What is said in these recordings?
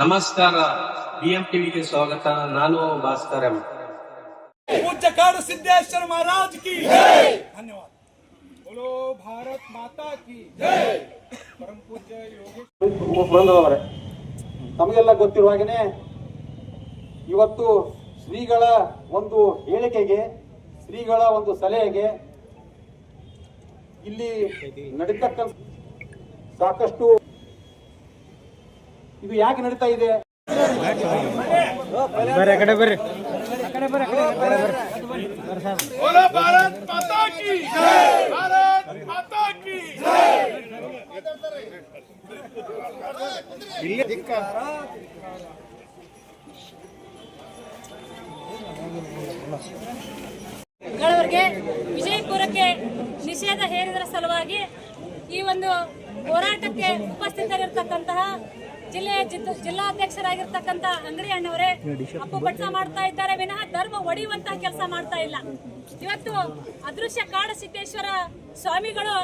ನಮಸ್ಕಾರ ಬಿಎಂ ಟಿವಿಗೆ ಸ್ವಾಗತ ನಾನು ಭಾಸ್ಕರ್ ಎಂ पूज्य काड़ सिद्धेश्वर महाराज की धन्यवाद बोलो भारत माता की परम पूज्य योगेश ಬಂದವರೆ ತಮಗೆಲ್ಲ ಗೊತ್ತಿರುವ ಹಾಗೆನೆ ಇವತ್ತು ಶ್ರೀಗಳ ಒಂದು ಹೇಳಿಕೆಗೆ ಶ್ರೀಗಳ ಒಂದು ಸಲಹೆಗೆ ಇಲ್ಲಿ ನಡೀತಕ್ಕಂಥ ಸಾಕಷ್ಟು ಇದು ಯಾಕೆ ನಡೀತಾ ಇದೆ? ಗಳವರೆಗೆ ವಿಜಯಪುರಕ್ಕೆ ನಿಷೇಧ ಹೇರಿದರ ಸಲುವಾಗಿ ಈ ಒಂದು ಹೋರಾಟಕ್ಕೆ ಉಪಸ್ಥಿತರಿರ್ತಕ್ಕಂತಹ ಜಿಲ್ಲೆಯ ಜಿಲ್ಲಾಧ್ಯಕ್ಷರಾಗಿರ್ತಕ್ಕಂಥ ಅಂಗಡಿ ಅಣ್ಣವರೇ ಅಪ್ಪು ಬಟ್ಟ ಮಾಡ್ತಾ ಇದ್ದಾರೆ. ವಿನಃ ಧರ್ಮ ಒಡೆಯುವಂತಹ ಕೆಲಸ ಮಾಡ್ತಾ ಇಲ್ಲ. ಇವತ್ತು ಅದೃಶ್ಯ ಕಾಡ ಸಿದ್ದೇಶ್ವರ ಸ್ವಾಮಿಗಳು,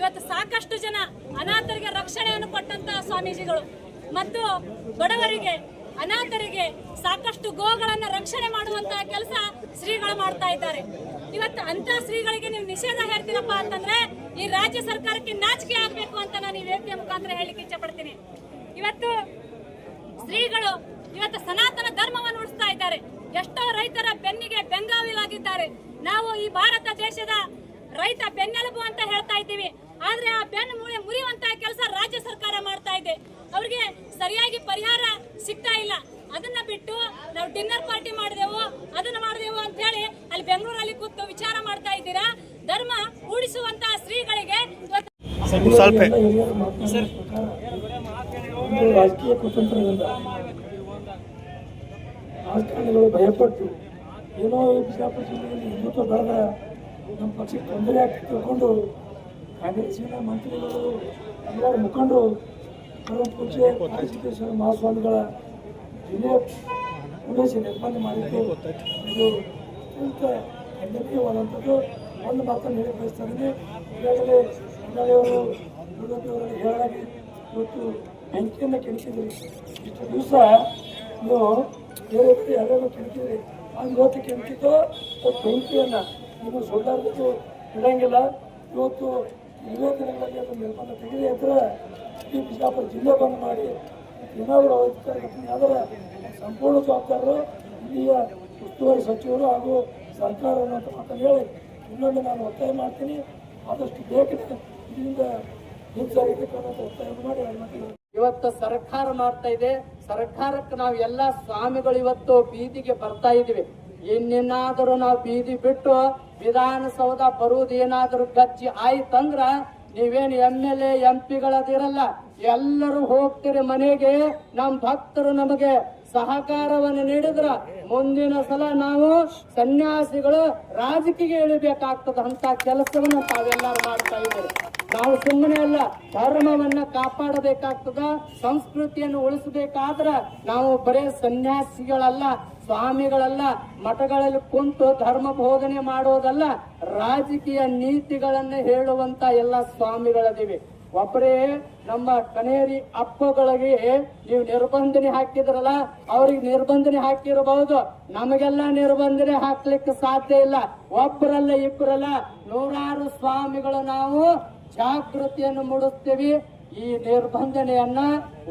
ಇವತ್ತು ಸಾಕಷ್ಟು ಜನ ಅನಾಥರಿಗೆ ರಕ್ಷಣೆಯನ್ನು ಕೊಟ್ಟಂತಹ ಸ್ವಾಮೀಜಿಗಳು. ಮತ್ತು ಬಡವರಿಗೆ, ಅನಾಥರಿಗೆ ಸಾಕಷ್ಟು ಗೋಗಳನ್ನು ರಕ್ಷಣೆ ಮಾಡುವಂತಹ ಕೆಲಸ ಶ್ರೀಗಳು ಮಾಡ್ತಾ ಇದ್ದಾರೆ. ಇವತ್ತು ಅಂತ ಶ್ರೀಗಳಿಗೆ ನೀವು ನಿಷೇಧ ಹೇಳ್ತೀರಪ್ಪ ಅಂತಂದ್ರೆ, ಈ ರಾಜ್ಯ ಸರ್ಕಾರಕ್ಕೆ ನಾಚಿಕೆ ಆಗ್ಬೇಕು ಅಂತ ನಾನು ಈ ವೇದಿಕೆ ಮುಖಾಂತರ ಹೇಳಿಕ್ಕೆ ಇಚ್ಛೆ ಪಡ್ತೀನಿ. ಇವತ್ತು ಶ್ರೀಗಳು ಇವತ್ತು ಸನಾತನ ಧರ್ಮವನ್ನು ಉಳಿಸ್ತಾ ಇದ್ದಾರೆ. ಎಷ್ಟೋ ರೈತರ ಬೆನ್ನಿಗೆ ಬೆಂಗಾವಿಲಾಗಿದ್ದಾರೆ. ನಾವು ಈ ಭಾರತ ದೇಶದ ರೈತ ಬೆನ್ನೆಲುಬು ಅಂತ ಹೇಳ್ತಾ ಇದ್ದೀವಿ. ಆದ್ರೆ ಆ ಬೆನ್ನು ಮೂಳೆ ಮುರಿಯುವಂತಹ ಕೆಲಸ ರಾಜ್ಯ ಸರ್ಕಾರ ಮಾಡ್ತಾ ಇದೆ. ಅವ್ರಿಗೆ ಸರಿಯಾಗಿ ಪರಿಹಾರ ಸಿಗ್ತಾ ಇಲ್ಲ. ಅದನ್ನ ಬಿಟ್ಟು ನಾವು ಡಿನ್ನರ್ ಪಾರ್ಟಿ ಮಾಡಿದೆವು ಅದನ್ನ ಮಾಡಿದೆವು ಅಂತ ಹೇಳಿ ಅಲ್ಲಿ ಬೆಂಗಳೂರಲ್ಲಿ ಕೂತು ವಿಚಾರ ಮಾಡ್ತಾ ಇದ್ದೀರಾ? ಧರ್ಮ ಉಳಿಸುವಂತಹ ಶ್ರೀಗಳಿಗೆ ಇವತ್ತು ಒಂದು ರಾಜಕೀಯ ಕುತಂತ್ರದಿಂದ ರಾಜಕಾರಣಿಗಳು ಭಯಪಟ್ಟು ಏನೋ ಬಿಜಾಪುರ ಜಿಲ್ಲೆಯಲ್ಲಿ ಹಿಂದುತ್ವ ನಮ್ಮ ಪಕ್ಷಕ್ಕೆ ತೊಂದರೆ ಆಗ್ತದೆ ತಿಳ್ಕೊಂಡು ಕಾಂಗ್ರೆಸ್ಸಿನ ಮಂತ್ರಿಗಳು ಎಲ್ಲರೂ ಮುಖಂಡರು ಪರಮ ಪೂಜೆ ಸಿದ್ದೇಶ್ವರ ಮಹಾಸ್ವಾಮಿಗಳ ಜಿಲ್ಲೆ ಉದ್ದೇಶ ನಿರ್ಮಾಣ ಮಾಡಿದ್ದು. ಇದು ಅತ್ಯಂತ ಖಂಡನೀಯವಾದಂಥದ್ದು. ಒಂದು ಮಾತನ್ನು ಹೇಳಿ ಬಯಸ್ತಾ ಇದ್ದೀನಿ. ಈಗಾಗಲೇ ಹಿನ್ನೆಲೆಯವರು ಹೇಳಾಗಿ ಇವತ್ತು ಬೆಂಕಿಯನ್ನು ಕೆಣಕಿದ್ರಿ ಇಷ್ಟು ದಿವಸ ನೀವು ಬೇರೆ ಯಾರ್ಯಾರು ಕೆಣಕಿದ್ರಿ ಅದು ಇವತ್ತು ಕೆಣಕಿದ್ದು ಅದು ಬೆಂಕಿಯನ್ನು. ನೀವು ಸುಳ್ಳಾರ್ದು ಇಡಂಗಿಲ್ಲ. ಇವತ್ತು ದಿನಗಳಲ್ಲಿ ಅದು ನಿರ್ಬಂಧ ತೆಗೆದೇ ಇದ್ರೆ ಈ ಬಿಜಾಪುರ ಜಿಲ್ಲೆ ಬಂದ್ ಮಾಡಿ ಏನಾದರೂ ಆದರೆ ಸಂಪೂರ್ಣ ಜವಾಬ್ದಾರರು ಇಲ್ಲಿಯ ಉಸ್ತುವಾರಿ ಸಚಿವರು ಹಾಗೂ ಸರ್ಕಾರ ಅನ್ನುವಂಥ ಮಾತನ್ನು ಹೇಳಿ ಇನ್ನೊಂದು ನಾನು ಒತ್ತಾಯ ಮಾಡ್ತೀನಿ. ಆದಷ್ಟು ಬೇಕಿದೆ ಇದರಿಂದ ಹಿಂಸಾಗಿರ್ತಕ್ಕಂಥ ಅನ್ನೋಂಥ ಒತ್ತಾಯ ಮಾಡಿ ಇವತ್ತು ಸರ್ಕಾರ ಮಾಡ್ತಾ ಇದೆ. ಸರ್ಕಾರಕ್ಕೆ ನಾವು ಎಲ್ಲ ಸ್ವಾಮಿಗಳು ಇವತ್ತು ಬೀದಿಗೆ ಬರ್ತಾ ಇದೀವಿ ಇನ್ನೇನಾದರೂ ನಾವು ಬೀದಿ ಬಿಟ್ಟು ವಿಧಾನಸೌಧ ಬರುವುದೇನಾದರೂ ಗಜ್ಜಿ ಆಯ್ತಂದ್ರ ನೀವೇನು ಎಂ ಎಲ್ ಎ ಪಿಗಳದಿರಲ್ಲ ಎಲ್ಲರೂ ಹೋಗ್ತೀರಿ ಮನೆಗೆ. ನಮ್ಮ ಭಕ್ತರು ನಮಗೆ ಸಹಕಾರವನ್ನು ನೀಡಿದ್ರ ಮುಂದಿನ ಸಲ ನಾವು ಸನ್ಯಾಸಿಗಳು ರಾಜಕೀಯ ಇಳಿಬೇಕಾಗ್ತದ ಅಂತ ಕೆಲಸವನ್ನು ತಾವೆಲ್ಲರೂ ಮಾಡ್ತಾ ಇದ್ದೀರಿ. ನಾವು ಸುಮ್ಮನೆ ಅಲ್ಲ, ಧರ್ಮವನ್ನ ಕಾಪಾಡಬೇಕಾಗ್ತದ, ಸಂಸ್ಕೃತಿಯನ್ನು ಉಳಿಸಬೇಕಾದ್ರ ನಾವು ಬರೇ ಸನ್ಯಾಸಿಗಳಲ್ಲ, ಸ್ವಾಮಿಗಳಲ್ಲ, ಮಠಗಳಲ್ಲಿ ಕುಂತು ಧರ್ಮ ಬೋಧನೆ ಮಾಡೋದಲ್ಲ, ರಾಜಕೀಯ ನೀತಿಗಳನ್ನ ಹೇಳುವಂತ ಎಲ್ಲ ಸ್ವಾಮಿಗಳದಿವಿ. ಒಬ್ಬರೇ ನಮ್ಮ ಕನೇರಿ ಅಪ್ಪಗಳಿಗೆ ನೀವು ನಿರ್ಬಂಧನೆ ಹಾಕಿದ್ರಲ್ಲ, ಅವ್ರಿಗೆ ನಿರ್ಬಂಧನೆ ಹಾಕಿರಬಹುದು. ನಮಗೆಲ್ಲ ನಿರ್ಬಂಧನೆ ಹಾಕ್ಲಿಕ್ಕೆ ಸಾಧ್ಯ ಇಲ್ಲ. ಒಬ್ಬರಲ್ಲ ಇಬ್ಬರಲ್ಲ ನೂರಾರು ಸ್ವಾಮಿಗಳು ನಾವು ಜಾಗೃತಿಯನ್ನು ಮೂಡಿಸ್ತೀವಿ. ಈ ನಿರ್ಬಂಧನೆಯನ್ನ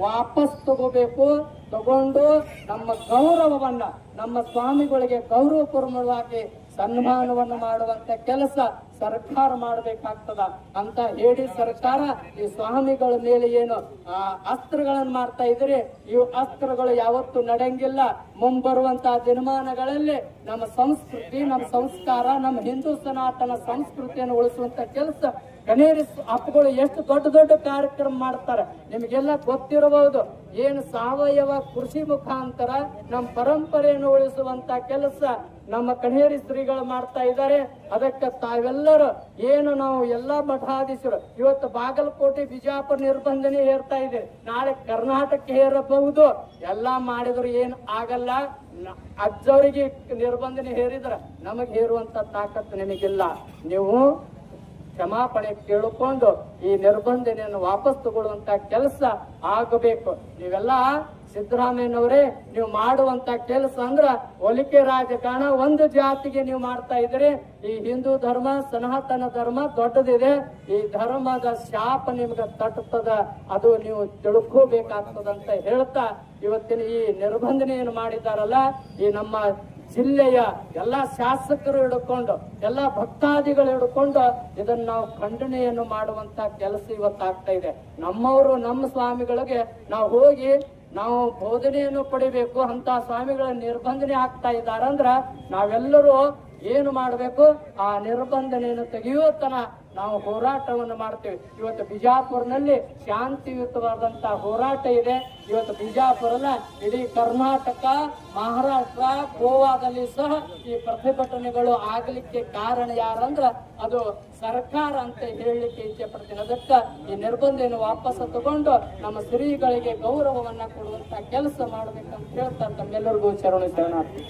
ವಾಪಸ್ ತಗೋಬೇಕು. ತಗೊಂಡು ನಮ್ಮ ಗೌರವವನ್ನ, ನಮ್ಮ ಸ್ವಾಮಿಗಳಿಗೆ ಗೌರವ ಗೌರವಪೂರ್ವಕವಾಗಿ ಸನ್ಮಾನವನ್ನು ಮಾಡುವಂತ ಕೆಲಸ ಸರ್ಕಾರ ಮಾಡಬೇಕಾಗ್ತದ ಅಂತ ಹೇಳಿ ಸರ್ಕಾರ ಈ ಸ್ವಾಮಿಗಳ ಮೇಲೆ ಏನು ಆ, ಅಸ್ತ್ರಗಳನ್ನು ಮಾಡ್ತಾ ಇದ್ರೆ ಇವು ಅಸ್ತ್ರಗಳು ಯಾವತ್ತು ನಡೆಯಂಗಿಲ್ಲ. ಮುಂಬರುವಂತಹ ದಿನಮಾನಗಳಲ್ಲಿ ನಮ್ಮ ಸಂಸ್ಕೃತಿ ನಮ್ಮ ಸಂಸ್ಕಾರ ನಮ್ಮ ಹಿಂದೂ ಸನಾತನ ಸಂಸ್ಕೃತಿಯನ್ನು ಉಳಿಸುವಂತ ಕೆಲಸ ಕನೇರಿ ಅಪ್ಪಗಳು ಎಷ್ಟು ದೊಡ್ಡ ದೊಡ್ಡ ಕಾರ್ಯಕ್ರಮ ಮಾಡ್ತಾರೆ. ನಿಮಗೆಲ್ಲ ಗೊತ್ತಿರಬಹುದು ಏನು ಸಾವಯವ ಕೃಷಿ ಮುಖಾಂತರ ನಮ್ಮ ಪರಂಪರೆಯನ್ನು ಉಳಿಸುವಂತ ಕೆಲಸ ನಮ್ಮ ಕಣೇರಿ ಶ್ರೀಗಳು ಮಾಡ್ತಾ ಇದ್ದಾರೆ. ಅದಕ್ಕೆ ತಾವೆಲ್ಲರೂ ಏನು ನಾವು ಎಲ್ಲ ಮಠಾಧೀಶರು. ಇವತ್ತು ಬಾಗಲಕೋಟೆ ಬಿಜಾಪುರ ನಿರ್ಬಂಧನೆ ಹೇರ್ತಾ ಇದೆ. ನಾಳೆ ಕರ್ನಾಟಕ ಹೇರಬಹುದು. ಎಲ್ಲ ಮಾಡಿದ್ರು ಏನ್ ಆಗಲ್ಲ. ಅಜ್ಜವರಿಗೆ ನಿರ್ಬಂಧನೆ ಹೇರಿದ್ರ ನಮಗೆ ಹೇರುವಂತ ತಾಕತ್ತು ನಿಮಗಿಲ್ಲ. ನೀವು ಕ್ಷಮಾಪಣೆ ಕೇಳಿಕೊಂಡು ಈ ನಿರ್ಬಂಧನೆಯನ್ನು ವಾಪಸ್ ತಗೊಳ್ಳುವಂತ ಕೆಲಸ ಆಗಬೇಕು. ನೀವೆಲ್ಲ ಸಿದ್ದರಾಮಯ್ಯನವರೇ, ನೀವು ಮಾಡುವಂತ ಕೆಲಸ ಅಂದ್ರ ಒಲಿಕೆ ರಾಜಕಾರಣ ಒಂದು ಜಾತಿಗೆ ನೀವು ಮಾಡ್ತಾ ಇದ್ರಿ ಈ ಹಿಂದೂ ಧರ್ಮ, ಸನಾತನ ಧರ್ಮ ದೊಡ್ಡದಿದೆ. ಈ ಧರ್ಮದ ಶಾಪ ನಿಮ್ಗೆ ತಟ್ಟುತ್ತದ ಅದು ನೀವು ತಿಳ್ಕೋಬೇಕಾಗ್ತದಂತ ಹೇಳ್ತಾ ಇವತ್ತಿನ ಈ ನಿರ್ಬಂಧನೆಯನ್ನು ಮಾಡಿದಾರಲ್ಲ ಈ ನಮ್ಮ ಜಿಲ್ಲೆಯ ಎಲ್ಲಾ ಶಾಸಕರು ಹಿಡ್ಕೊಂಡು, ಎಲ್ಲಾ ಭಕ್ತಾದಿಗಳು ಹಿಡ್ಕೊಂಡು ಇದನ್ನ ನಾವು ಖಂಡನೆಯನ್ನು ಮಾಡುವಂತ ಕೆಲಸ ಇವತ್ತಾಗ್ತಾ ಇದೆ. ನಮ್ಮವರು, ನಮ್ಮ ಸ್ವಾಮಿಗಳಿಗೆ ನಾವು ಹೋಗಿ ನಾವು ಬೋಧನೆಯನ್ನು ಪಡಿಬೇಕು ಅಂತ ಸ್ವಾಮಿಗಳ ನಿರ್ಬಂಧನೆ ಆಗ್ತಾ ಇದ್ದಾರಂದ್ರ ನಾವೆಲ್ಲರೂ ಏನು ಮಾಡಬೇಕು ಆ ನಿರ್ಬಂಧನೆಯನ್ನು ತೆಗೆಯುವತನ ನಾವು ಹೋರಾಟವನ್ನು ಮಾಡ್ತೇವೆ. ಇವತ್ತು ಬಿಜಾಪುರನಲ್ಲಿ ಶಾಂತಿಯುತವಾದಂತಹ ಹೋರಾಟ ಇದೆ. ಇವತ್ತು ಬಿಜಾಪುರನ ಇಡೀ ಕರ್ನಾಟಕ, ಮಹಾರಾಷ್ಟ್ರ, ಗೋವಾದಲ್ಲಿ ಸಹ ಈ ಪ್ರತಿಭಟನೆಗಳು ಆಗಲಿಕ್ಕೆ ಕಾರಣ ಯಾರಂದ್ರ ಅದು ಸರ್ಕಾರ ಅಂತ ಹೇಳಲಿಕ್ಕೆ ಇಚ್ಛೆ ಪಡ್ತೀನಿ. ಅದಕ್ಕ ಈ ನಿರ್ಬಂಧವನ್ನು ವಾಪಸ್ ತಗೊಂಡು ನಮ್ಮ ಸ್ತ್ರೀಗಳಿಗೆ ಗೌರವವನ್ನ ಕೊಡುವಂತ ಕೆಲಸ ಮಾಡ್ಬೇಕಂತ ಹೇಳ್ತಾ ತಮ್ಮೆಲ್ಲರಿಗೂ ಶರಣ ಶರಣಾರ್ಥಿ.